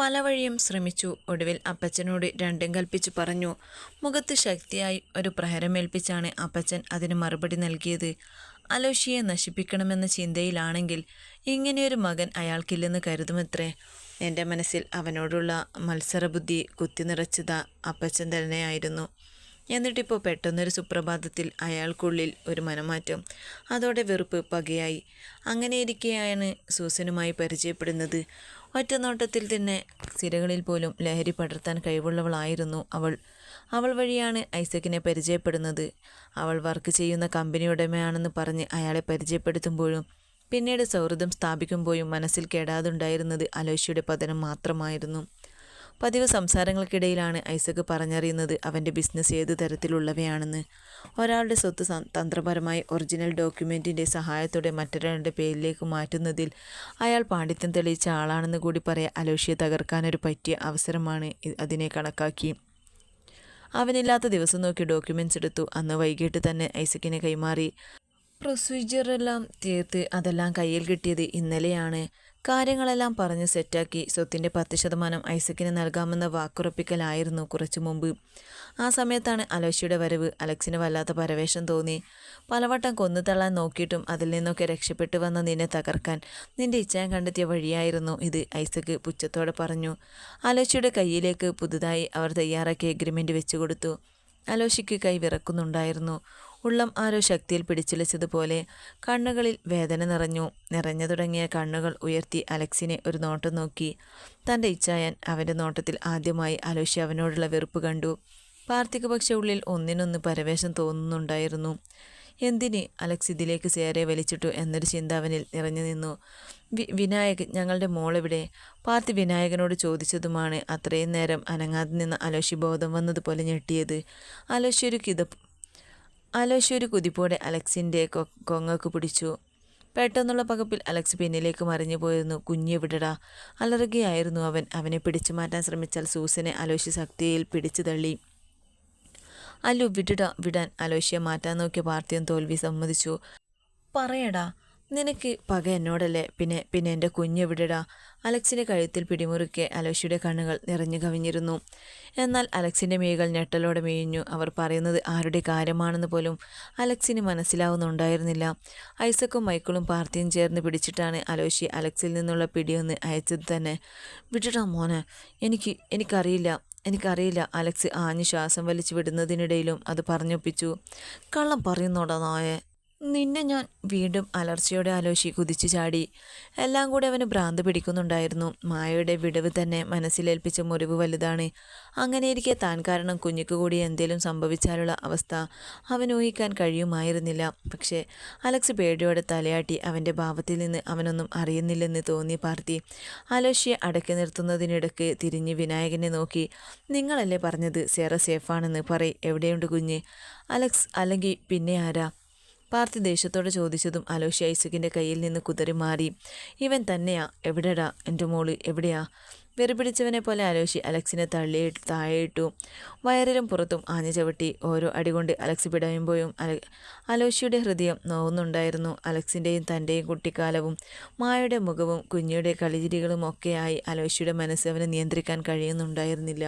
പല വഴിയും ശ്രമിച്ചു. ഒടുവിൽ അപ്പച്ചനോട് രണ്ടും കൽപ്പിച്ചു പറഞ്ഞു മുഖത്ത് ശക്തിയായി ഒരു പ്രഹരമേൽപ്പിച്ചാണ് അപ്പച്ചൻ അതിന് മറുപടി നൽകിയത്. അലോഷിയെ നശിപ്പിക്കണമെന്ന ചിന്തയിലാണെങ്കിൽ ഇങ്ങനെയൊരു മകൻ അയാൾക്കില്ലെന്ന് കരുതുമത്രേ. എന്റെ മനസ്സിൽ അവനോടുള്ള മത്സരബുദ്ധി കുത്തിനിറച്ചത് അപ്പച്ചൻ തന്നെയായിരുന്നു. എന്നിട്ടിപ്പോൾ പെട്ടെന്നൊരു സുപ്രഭാതത്തിൽ അയാൾക്കുള്ളിൽ ഒരു മനമാറ്റം. അതോടെ വെറുപ്പ് പകയായി. അങ്ങനെയിരിക്കെയാണ് സൂസനുമായി പരിചയപ്പെടുന്നത്. ഒറ്റ നോട്ടത്തിൽ തന്നെ സിരകളിൽ പോലും ലഹരി പടർത്താൻ കഴിവുള്ളവളായിരുന്നു അവൾ. അവൾ വഴിയാണ് ഐസക്കിനെ പരിചയപ്പെടുന്നത്. അവൾ വർക്ക് ചെയ്യുന്ന കമ്പനി ഉടമയാണെന്ന് പറഞ്ഞ് അയാളെ പരിചയപ്പെടുത്തുമ്പോഴും പിന്നീട് സൗഹൃദം സ്ഥാപിക്കുമ്പോഴും മനസ്സിൽ കേടാതുണ്ടായിരുന്നത് അലോഷ്യയുടെ പതനം മാത്രമായിരുന്നു. പതിവ് സംസാരങ്ങൾക്കിടയിലാണ് ഐസക് പറഞ്ഞറിയുന്നത് അവന്റെ ബിസിനസ് ഏത് തരത്തിലുള്ളവയാണെന്ന്. ഒരാളുടെ സ്വത്ത് തന്ത്രപരമായി ഒറിജിനൽ ഡോക്യുമെന്റിന്റെ സഹായത്തോടെ മറ്റൊരാളുടെ പേരിലേക്ക് മാറ്റുന്നതിൽ അയാൾ പാണ്ഡിത്യം തെളിയിച്ച ആളാണെന്ന് കൂടി പറയാൻ അലോഷ്യയെ തകർക്കാനൊരു പറ്റിയ അവസരമാണ് അതിനെ കണക്കാക്കി. അവനില്ലാത്ത ദിവസം നോക്കി ഡോക്യുമെന്റ്സ് എടുത്തു. അന്ന് വൈകിട്ട് തന്നെ ഐസക്കിനെ കൈമാറി. പ്രൊസീജിയറെല്ലാം തീർത്ത് അതെല്ലാം കയ്യിൽ കിട്ടിയത് ഇന്നലെയാണ്. കാര്യങ്ങളെല്ലാം പറഞ്ഞ് സെറ്റാക്കി സ്വത്തിന്റെ പത്ത് ശതമാനം ഐസക്കിന് നൽകാമെന്ന വാക്കുറപ്പിക്കലായിരുന്നു കുറച്ചു മുമ്പ്. ആ സമയത്താണ് അലോഷ്യയുടെ വരവ് അലക്സിന് വല്ലാത്ത പരവേഷം തോന്നി. പലവട്ടം കൊന്നുതള്ളാൻ നോക്കിയിട്ടും അതിൽ നിന്നൊക്കെ രക്ഷപ്പെട്ടു വന്ന നിന്നെ തകർക്കാൻ നിന്റെ ഇച്ഛാൻ കണ്ടെത്തിയ വഴിയായിരുന്നു ഇത് ഐസക്ക് പുച്ഛത്തോടെ പറഞ്ഞു. അലോഷ്യയുടെ കയ്യിലേക്ക് പുതുതായി അവർ തയ്യാറാക്കിയ എഗ്രിമെന്റ് വെച്ചു കൊടുത്തു. അലോഷിക്ക് കൈ വിറക്കുന്നുണ്ടായിരുന്നു. ഉള്ളം ആരോ ശക്തിയിൽ പിടിച്ചുലച്ചതുപോലെ കണ്ണുകളിൽ വേദന നിറഞ്ഞു. നിറഞ്ഞു തുടങ്ങിയ കണ്ണുകൾ ഉയർത്തി അലക്സിനെ ഒരു നോട്ടം നോക്കി. തന്റെ ഇച്ഛായൻ അവന്റെ നോട്ടത്തിൽ ആദ്യമായി അലോഷി അവനോടുള്ള വെറുപ്പ് കണ്ടു. പാർത്ഥിക പക്ഷെ ഉള്ളിൽ ഒന്നിനൊന്ന് പരവേശം തോന്നുന്നുണ്ടായിരുന്നു. എന്തിന് അലക്സ് ഇതിലേക്ക് സേരെ വലിച്ചിട്ടു എന്നൊരു ചിന്ത അവനിൽ നിറഞ്ഞു നിന്നു. വി വിനായകൻ ഞങ്ങളുടെ മോളെവിടെ? പാർത്ഥി വിനായകനോട് ചോദിച്ചതുമാണ് അത്രയും നേരം അനങ്ങാതെ നിന്ന് അലോഷി ബോധം വന്നതുപോലെ ഞെട്ടിയത്. അലോഷി ഒരു കിത അലോഷി ഒരു കുതിപ്പോടെ അലക്സിന്റെ കൊങ്ങക്ക് പിടിച്ചു. പെട്ടെന്നുള്ള പകപ്പിൽ അലക്സ് പിന്നിലേക്ക് മറിഞ്ഞു പോയിരുന്നു. കുഞ്ഞു വിടടാ അലറുകയായിരുന്നു അവൻ. അവനെ പിടിച്ചു മാറ്റാൻ ശ്രമിച്ചാൽ സൂസനെ അലോശ്യ ശക്തിയിൽ പിടിച്ചു തള്ളി. അല്ലു വിടടാ വിടാൻ. അലോഷ്യ മാറ്റാൻ നോക്കിയ പാർത്ഥിയൻ തോൽവി സമ്മതിച്ചു. പറയടാ നിനക്ക് പക എന്നോടല്ലേ? പിന്നെ പിന്നെ എന്റെ കുഞ്ഞ് എവിടെടാ? അലക്സിന്റെ കഴുത്തിൽ പിടിമുറുക്കെ അലോഷിയുടെ കണ്ണുകൾ നിറഞ്ഞു കവിഞ്ഞിരുന്നു. എന്നാൽ അലക്സിന്റെ മീകൾ ഞെട്ടലോടെ മേയിഞ്ഞു അവർ പറയുന്നത് ആരുടെ കാര്യമാണെന്ന് പോലും അലക്സിന് മനസ്സിലാവുന്നുണ്ടായിരുന്നില്ല. ഐസക്കും മൈക്കിളും പാർത്തിയും ചേർന്ന് പിടിച്ചിട്ടാണ് അലോഷി അലക്സിൽ നിന്നുള്ള പിടിയൊന്ന് അയച്ചത് തന്നെ. വിടടാ മോനെ എനിക്ക് എനിക്കറിയില്ല എനിക്കറിയില്ല. അലക്സ് ആഞ്ഞു ശ്വാസം വലിച്ചു വിടുന്നതിനിടയിലും അത് പറഞ്ഞൊപ്പിച്ചു. കള്ളം പറയുന്നോടാ നായെ. നിന്നെ ഞാൻ വീണ്ടും അലർച്ചയോടെ ആലോചി കുതിച്ചു ചാടി. എല്ലാം കൂടെ അവന് ഭ്രാന്ത് പിടിക്കുന്നുണ്ടായിരുന്നു. മായയുടെ വിടവ് തന്നെ മനസ്സിലേൽപ്പിച്ച മുറിവ് വലുതാണ്. അങ്ങനെയിരിക്കെ താൻ കാരണം കുഞ്ഞിക്ക് കൂടി എന്തേലും സംഭവിച്ചാലുള്ള അവസ്ഥ അവൻ ഊഹിക്കാൻ കഴിയുമായിരുന്നില്ല. പക്ഷേ അലക്സ് പേടിയോടെ തലയാട്ടി അവന്റെ ഭാവത്തിൽ നിന്ന് അവനൊന്നും അറിയുന്നില്ലെന്ന് തോന്നി പാർത്തി. അലോഷിയെ അടക്കി നിർത്തുന്നതിനിടയ്ക്ക് തിരിഞ്ഞ് വിനായകനെ നോക്കി. നിങ്ങളല്ലേ പറഞ്ഞത് സേറ സേഫാണെന്ന് പറയ്. എവിടെയുണ്ട് കുഞ്ഞ്? അലക്സ് അല്ലെങ്കിൽ പിന്നെ ആരാ? പാർത്തി ദേഷ്യത്തോടെ ചോദിച്ചതും അലോഷി ഐസക്കിന്റെ കയ്യിൽ നിന്ന് കുതിരി മാറി. ഇവൻ തന്നെയാ. എവിടെടാ? എന്റെ മോൾ എവിടെയാ? വെറുപിടിച്ചവനെ പോലെ അലോഷി അലക്സിനെ തള്ളി താഴെയിട്ടു. വയറിലും പുറത്തും ആഞ്ഞു ചവിട്ടി ഓരോ അടികൊണ്ട് അലക്സ് പിടയുമ്പോഴും അല അലോഷിയുടെ ഹൃദയം നോവുന്നുണ്ടായിരുന്നു. അലക്സിന്റെയും തന്റെയും കുട്ടിക്കാലവും മായയുടെ മുഖവും കുഞ്ഞിയുടെ കളിചിരികളും ഒക്കെയായി അലോഷിയുടെ മനസ്സ് അവനെ നിയന്ത്രിക്കാൻ കഴിയുന്നുണ്ടായിരുന്നില്ല.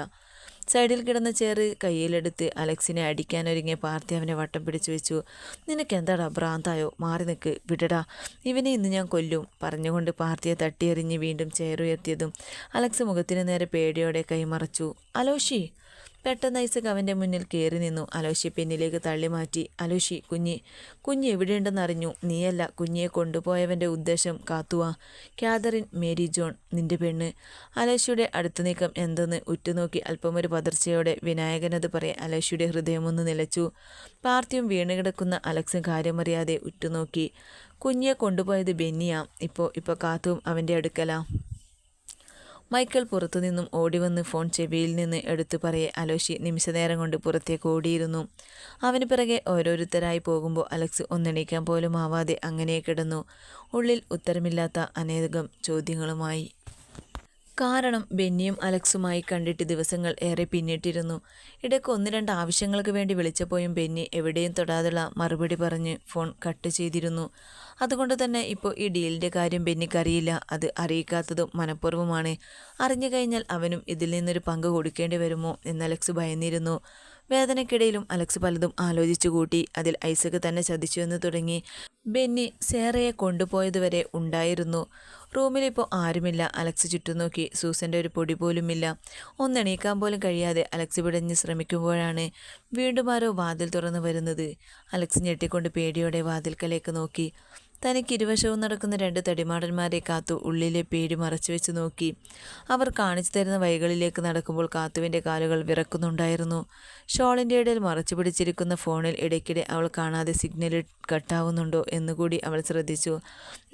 സൈഡിൽ കിടന്ന ചേറ് കയ്യിലെടുത്ത് അലക്സിനെ അടിക്കാനൊരുങ്ങിയ പാർത്ഥി അവനെ വട്ടം പിടിച്ചു വെച്ചു. നിനക്ക് എന്താടാ ഭ്രാന്തായോ? മാറി നിൽക്ക് വിടടാ. ഇവനെ ഇന്ന് ഞാൻ കൊല്ലും പറഞ്ഞുകൊണ്ട് പാർത്ഥിയെ തട്ടിയെറിഞ്ഞ് വീണ്ടും ചെയർ ഉയർത്തിയതും അലക്സ് മുഖത്തിന് നേരെ പേടിയോടെ കൈമറച്ചു. അലോഷി പെട്ടെന്ന് ഐസക് അവന്റെ മുന്നിൽ കയറി നിന്നു. അലോഷി പിന്നിലേക്ക് തള്ളി മാറ്റി അലോഷി കുഞ്ഞി കുഞ്ഞ് എവിടെയുണ്ടെന്നറിഞ്ഞു? നീയല്ല കുഞ്ഞിയെ കൊണ്ടുപോയവന്റെ ഉദ്ദേശം കാത്തുവാ. കാതറിൻ മേരി ജോൺ നിന്റെ പെണ്ണ്. അലോഷിയുടെ അടുത്ത നീക്കം എന്തെന്ന് ഉറ്റുനോക്കി അല്പമൊരു പതർച്ചയോടെ വിനായകനത് പറയാൻ അലോഷിയുടെ ഹൃദയമൊന്ന് നിലച്ചു. പാർത്തിയും വീണുകിടക്കുന്ന അലക്സും കാര്യമറിയാതെ ഉറ്റുനോക്കി കുഞ്ഞിയെ കൊണ്ടുപോയത് ബെന്നിയാ. ഇപ്പോൾ ഇപ്പോൾ കാത്തും അവന്റെ അടുക്കലാ. മൈക്കൽ പുറത്തുനിന്നും ഓടിവന്ന് ഫോൺ ചെവിയിൽ നിന്ന് എടുത്തു പറയെ അലോഷി നിമിഷനേരം കൊണ്ട് പുറത്തേക്ക് ഓടിയിരുന്നു. അവന് പിറകെ ഓരോരുത്തരായി പോകുമ്പോൾ അലക്സ് ഒന്നെണീക്കാൻ പോലും ആവാതെ അങ്ങനെ കിടന്നു. ഉള്ളിൽ ഉത്തരമില്ലാത്ത അനേകം ചോദ്യങ്ങളുമായി കാരണം ബെന്നിയും അലക്സുമായി കണ്ടിട്ട് ദിവസങ്ങൾ ഏറെ പിന്നിട്ടിരുന്നു. ഇടയ്ക്ക് ഒന്ന് രണ്ട് ആവശ്യങ്ങൾക്ക് വേണ്ടി വിളിച്ചപ്പോഴും ബെന്നി എവിടെയും തൊടാതുള്ള മറുപടി പറഞ്ഞ് ഫോൺ കട്ട് ചെയ്തിരുന്നു. അതുകൊണ്ട് തന്നെ ഇപ്പോൾ ഈ ഡീലിന്റെ കാര്യം ബെന്നിക്കറിയില്ല. അത് അറിയിക്കാത്തതും മനഃപൂർവമാണ്. അറിഞ്ഞു കഴിഞ്ഞാൽ അവനും ഇതിൽ നിന്നൊരു പങ്ക് കൊടുക്കേണ്ടി വരുമോ എന്ന് അലക്സ് ഭയന്നിരുന്നു. വേദനയ്ക്കിടയിലും അലക്സ് പലതും ആലോചിച്ചു കൂട്ടി. അതിൽ ഐസക് തന്നെ ചതിച്ചു എന്ന് തുടങ്ങി ബെന്നി സേറയെ കൊണ്ടുപോയതുവരെ ഉണ്ടായിരുന്നു. റൂമിലിപ്പോൾ ആരുമില്ല. അലക്സ് ചുറ്റും നോക്കി. സൂസന്റെ ഒരു പൊടി പോലുമില്ല. ഒന്നെണീക്കാൻ പോലും കഴിയാതെ അലക്സ് പിടഞ്ഞ് ശ്രമിക്കുമ്പോഴാണ് വീണ്ടും ആരോ വാതിൽ തുറന്നു വരുന്നത്. അലക്സ് ഞെട്ടിക്കൊണ്ട് പേടിയോടെ വാതിൽക്കലേക്ക് നോക്കി. തനിക്ക് ഇരുവശവും നടക്കുന്ന രണ്ട് തടിമാടന്മാരെ കാത്തു ഉള്ളിലെ പേടി മറച്ചു വെച്ച് നോക്കി. അവർ കാണിച്ചു തരുന്ന വഴികളിലേക്ക് നടക്കുമ്പോൾ കാത്തുവിന്റെ കാലുകൾ വിറക്കുന്നുണ്ടായിരുന്നു. ഷോളിന്റെ ഇടയിൽ മറച്ചു പിടിച്ചിരിക്കുന്ന ഫോണിൽ ഇടയ്ക്കിടെ അവൾ കാണാതെ സിഗ്നൽ കട്ടാവുന്നുണ്ടോ എന്നുകൂടി അവൾ ശ്രദ്ധിച്ചു.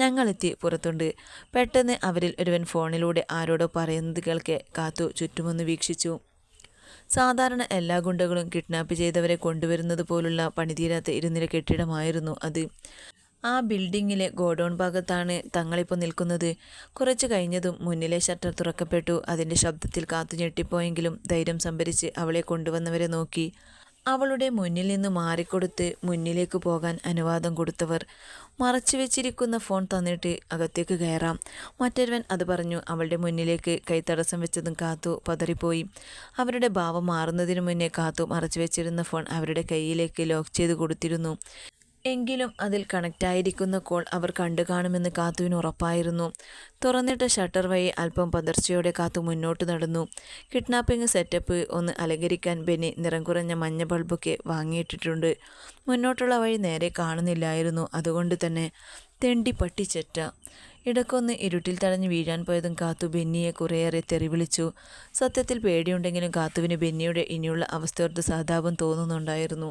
ഞങ്ങളെത്തി പുറത്തുണ്ട്. പെട്ടെന്ന് അവരിൽ ഒരുവൻ ഫോണിലൂടെ ആരോടോ പറയുന്നത് കേൾക്കെ കാത്തു ചുറ്റുമൊന്ന് വീക്ഷിച്ചു. സാധാരണ എല്ലാ ഗുണ്ടകളും കിഡ്നാപ്പ് ചെയ്തവരെ കൊണ്ടുവരുന്നത് പോലുള്ള പണിതീരാത്ത ഇരുനില കെട്ടിടമായിരുന്നു അത്. ആ ബിൽഡിങ്ങിലെ ഗോഡൗൺ ഭാഗത്താണ് തങ്ങളിപ്പോൾ നിൽക്കുന്നത്. കുറച്ച് കഴിഞ്ഞതും മുന്നിലെ ഷട്ടർ തുറക്കപ്പെട്ടു. അതിന്റെ ശബ്ദത്തിൽ കാത്തു ഞെട്ടിപ്പോയെങ്കിലും ധൈര്യം സംഭരിച്ച് അവളെ കൊണ്ടുവന്നവരെ നോക്കി. അവളുടെ മുന്നിൽ നിന്ന് മാറിക്കൊടുത്ത് മുന്നിലേക്ക് പോകാൻ അനുവാദം കൊടുത്തവർ. മറച്ചു വെച്ചിരിക്കുന്ന ഫോൺ തന്നിട്ട് അകത്തേക്ക് കയറാം. മറ്റൊരുവൻ അത് പറഞ്ഞു അവളുടെ മുന്നിലേക്ക് കൈത്തടസ്സം വെച്ചതും കാത്തു പതറിപ്പോയി. അവരുടെ ഭാവം മാറുന്നതിന് മുന്നേ കാത്തു മറച്ചു വെച്ചിരുന്ന ഫോൺ അവരുടെ കയ്യിലേക്ക് ലോക്ക് ചെയ്ത് കൊടുത്തിരുന്നു. എങ്കിലും അതിൽ കണക്റ്റായിരിക്കുന്ന കോൾ അവർ കണ്ടു കാണുമെന്ന് കാത്തുവിന് ഉറപ്പായിരുന്നു. തുറന്നിട്ട ഷട്ടർ വഴി അല്പം പതർച്ചയോടെ കാത്തു മുന്നോട്ട് നടന്നു. കിഡ്നാപ്പിംഗ് സെറ്റപ്പ് ഒന്ന് അലങ്കരിക്കാൻ ബെന്നി നിറം കുറഞ്ഞ മഞ്ഞ ബൾബൊക്കെ വാങ്ങിയിട്ടിട്ടുണ്ട്. മുന്നോട്ടുള്ള വഴി നേരെ കാണുന്നില്ലായിരുന്നു. അതുകൊണ്ട് തന്നെ തെണ്ടി പട്ടിച്ചെറ്റ ഇടക്കൊന്ന് ഇരുട്ടിൽ തടഞ്ഞ് വീഴാൻ പോയതും കാത്തു ബെന്നിയെ കുറേയേറെ തെറിവിളിച്ചു. സത്യത്തിൽ പേടിയുണ്ടെങ്കിലും കാത്തുവിന് ബെന്നിയുടെ ഇനിയുള്ള അവസ്ഥയോർത്ത് സഹതാപം തോന്നുന്നുണ്ടായിരുന്നു.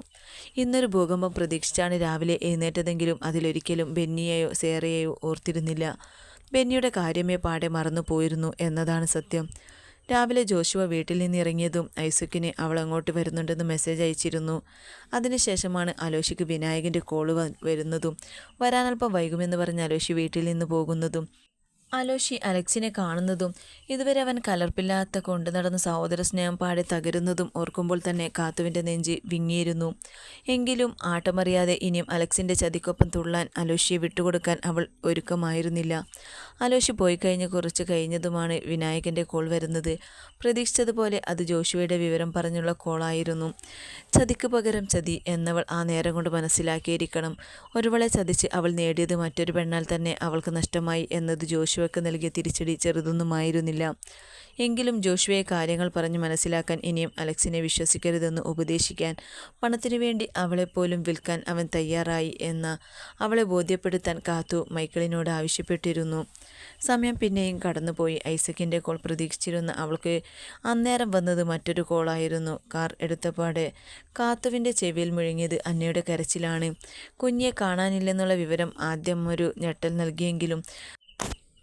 ഇന്നൊരു ഭൂകമ്പം പ്രതീക്ഷിച്ചാണ് രാവിലെ എഴുന്നേറ്റതെങ്കിലും അതിലൊരിക്കലും ബെന്നിയെയോ സേറയെയോ ഓർത്തിരുന്നില്ല. ബെന്നിയുടെ കാര്യമേ പാടെ മറന്നു പോയിരുന്നു എന്നതാണ് സത്യം. രാവിലെ ജോഷുവ വീട്ടിൽ നിന്ന് ഇറങ്ങിയതും ഐസക്കിന് അവൾ അങ്ങോട്ട് വരുന്നുണ്ടെന്ന് മെസ്സേജ് അയച്ചിരുന്നു. അതിനുശേഷമാണ് അലോഷിക്ക് വിനായകന്റെ കോൾ വരുന്നതും വരാനൽപ്പം വൈകുമെന്ന് പറഞ്ഞ് അലോഷി വീട്ടിൽ നിന്ന് പോകുന്നതും. അലോഷി അലക്സിനെ കാണുന്നതും ഇതുവരെ അവൻ കലർപ്പില്ലാത്ത കൊണ്ടു നടന്ന സഹോദര സ്നേഹം പാടെ തകരുന്നതും ഓർക്കുമ്പോൾ തന്നെ കാത്തുവിന്റെ നെഞ്ച് വിങ്ങിയിരുന്നു. എങ്കിലും ആട്ടമറിയാതെ ഇനിയും അലക്സിന്റെ ചതിക്കൊപ്പം തുള്ളാൻ അലോഷിയെ വിട്ടുകൊടുക്കാൻ അവൾ ഒരുക്കമായിരുന്നില്ല. അലോഷി പോയി കഴിഞ്ഞ് കുറച്ച് കഴിഞ്ഞതുമാണ് വിനായകന്റെ കോൾ വരുന്നത്. പ്രതീക്ഷിച്ചതുപോലെ അത് ജോഷുവയുടെ വിവരം പറഞ്ഞുള്ള കോളായിരുന്നു ചതിക്ക് പകരം ചതി എന്നവൾ ആ നേരം കൊണ്ട് മനസ്സിലാക്കിയിരിക്കണം. ഒരുവളെ ചതിച്ച് അവൾ നേടിയത് മറ്റൊരു പെണ്ണാൽ തന്നെ അവൾക്ക് നഷ്ടമായി എന്നത് ജോഷുവയ്ക്ക് നൽകിയ തിരിച്ചടി ചെറുതൊന്നുമായിരുന്നില്ല. എങ്കിലും ജോഷുവയെ കാര്യങ്ങൾ പറഞ്ഞ് മനസ്സിലാക്കാൻ ഇനിയും അലക്സിനെ വിശ്വസിക്കരുതെന്ന് ഉപദേശിക്കാൻ പണത്തിനു വേണ്ടി അവളെപ്പോലും വിൽക്കാൻ അവൻ തയ്യാറായി എന്ന് അവളെ ബോധ്യപ്പെടുത്താൻ കാത്തു മൈക്കിളിനോട് ആവശ്യപ്പെട്ടിരുന്നു. സമയം പിന്നെയും കടന്നുപോയി. ഐസക്കിന്റെ കോൾ പ്രതീക്ഷിച്ചിരുന്ന അവൾക്ക് അന്നേരം വന്നത് മറ്റൊരു കോളായിരുന്നു. കാർ എടുത്തപാടെ കാത്തുവിന്റെ ചെവിയിൽ മുഴുങ്ങിയത് അന്നയുടെ കരച്ചിലാണ്. കുഞ്ഞെ കാണാനില്ലെന്നുള്ള വിവരം ആദ്യം ഒരു ഞെട്ടൽ നൽകിയെങ്കിലും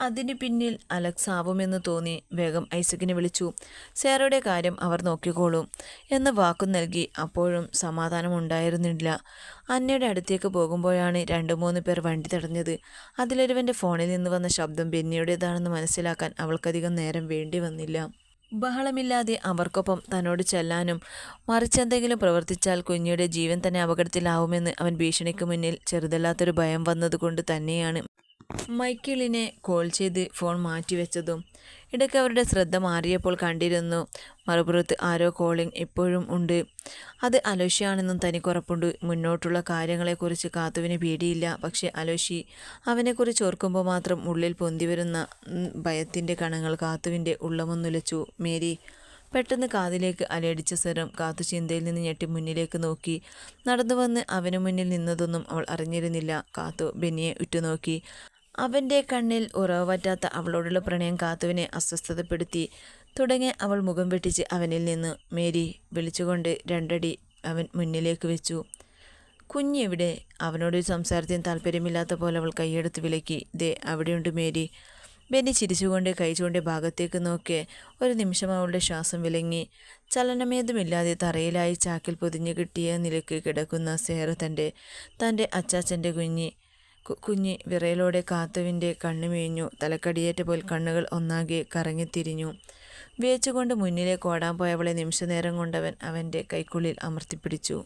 അതിന് പിന്നിൽ അലക്സ് ആവുമെന്ന് തോന്നി വേഗം ഐസക്കിനെ വിളിച്ചു. സേറയുടെ കാര്യം അവർ നോക്കിക്കോളും എന്ന് വാക്കു നൽകി അപ്പോഴും സമാധാനം ഉണ്ടായിരുന്നില്ല അന്നയുടെ അടുത്തേക്ക് പോകുമ്പോഴാണ് രണ്ടു മൂന്ന് പേർ വണ്ടി തടഞ്ഞത്. അതിലൊരുവന്റെ ഫോണിൽ നിന്ന് വന്ന ശബ്ദം ബെന്നിയുടേതാണെന്ന് മനസ്സിലാക്കാൻ അവൾക്കധികം നേരം വേണ്ടി വന്നില്ല. ബഹളമില്ലാതെ അവർക്കൊപ്പം തന്നോട് ചെല്ലാനും മറിച്ചെന്തെങ്കിലും പ്രവർത്തിച്ചാൽ കുഞ്ഞിയുടെ ജീവൻ തന്നെ അപകടത്തിലാവുമെന്ന് അവൻ ഭീഷണിക്ക് മുന്നിൽ ചെറുതല്ലാത്തൊരു ഭയം വന്നതുകൊണ്ട് തന്നെയാണ് മൈക്കിളിനെ കോൾ ചെയ്ത് ഫോൺ മാറ്റിവെച്ചതും ഇടയ്ക്ക് അവരുടെ ശ്രദ്ധ മാറിയപ്പോൾ കണ്ടിരുന്നു മറുപുറത്ത് ആരോ കോളിംഗ് ഇപ്പോഴും ഉണ്ട്. അത് അലോഷിയാണെന്നും തനിക്കുറപ്പുണ്ട് മുന്നോട്ടുള്ള കാര്യങ്ങളെക്കുറിച്ച് കാത്തുവിന് പേടിയില്ല. പക്ഷേ അലോഷി അവനെക്കുറിച്ച് ഓർക്കുമ്പോൾ മാത്രം ഉള്ളിൽ പൊന്തിവരുന്ന ഭയത്തിന്റെ കണങ്ങൾ കാത്തുവിന്റെ ഉള്ളമൊന്നുലച്ചു. മേരി പെട്ടെന്ന് കാതിലേക്ക് അലയടിച്ച സ്വരം കാത്തു ചിന്തയിൽ നിന്ന് ഞെട്ടി മുന്നിലേക്ക് നോക്കി. നടന്നു വന്ന് അവന് മുന്നിൽ നിന്നതൊന്നും അവൾ അറിഞ്ഞിരുന്നില്ല. കാത്തു ബെന്നിയെ ഉറ്റുനോക്കി. അവന്റെ കണ്ണിൽ ഉറവ് പറ്റാത്ത അവളോടുള്ള പ്രണയം കാത്തുവിനെ അസ്വസ്ഥതപ്പെടുത്തി. തുടങ്ങി അവൾ മുഖം വെട്ടിച്ച് അവനിൽ നിന്ന് മേരി വിളിച്ചുകൊണ്ട് രണ്ടടി അവൻ മുന്നിലേക്ക് വെച്ചു. കുഞ്ഞെവിടെ അവനോട് സംസാരത്തിന് താല്പര്യമില്ലാത്ത പോലെ അവൾ കൈയെടുത്ത് വിലക്കി. ദേ അവിടെയുണ്ട് മേരി. ബെന്നി ചിരിച്ചുകൊണ്ട് കൈ ചൂണ്ടി ഭാഗത്തേക്ക് നോക്കി. ഒരു നിമിഷം അവളുടെ ശ്വാസം വിലങ്ങി. ചലനമേതുമില്ലാതെ തറയിലായി ചാക്കിൽ പൊതിഞ്ഞു കിട്ടിയ നിലയ്ക്ക് കിടക്കുന്ന സേറ തന്റെ തന്റെ അച്ചാച്ചന്റെ കുഞ്ഞി. കുഞ്ഞി വിറയലോടെ കാത്തുവിന്റെ കണ്ണു മേഞ്ഞു. തലക്കടിയേറ്റ പോൽ കണ്ണുകൾ ഒന്നാകെ കറങ്ങിത്തിരിഞ്ഞു വിയച്ചുകൊണ്ട് മുന്നിലേക്ക് ഓടാൻ പോയവളെ നിമിഷനേരം കൊണ്ടവൻ അവന്റെ കൈക്കുള്ളിൽ അമർത്തിപ്പിടിച്ചു.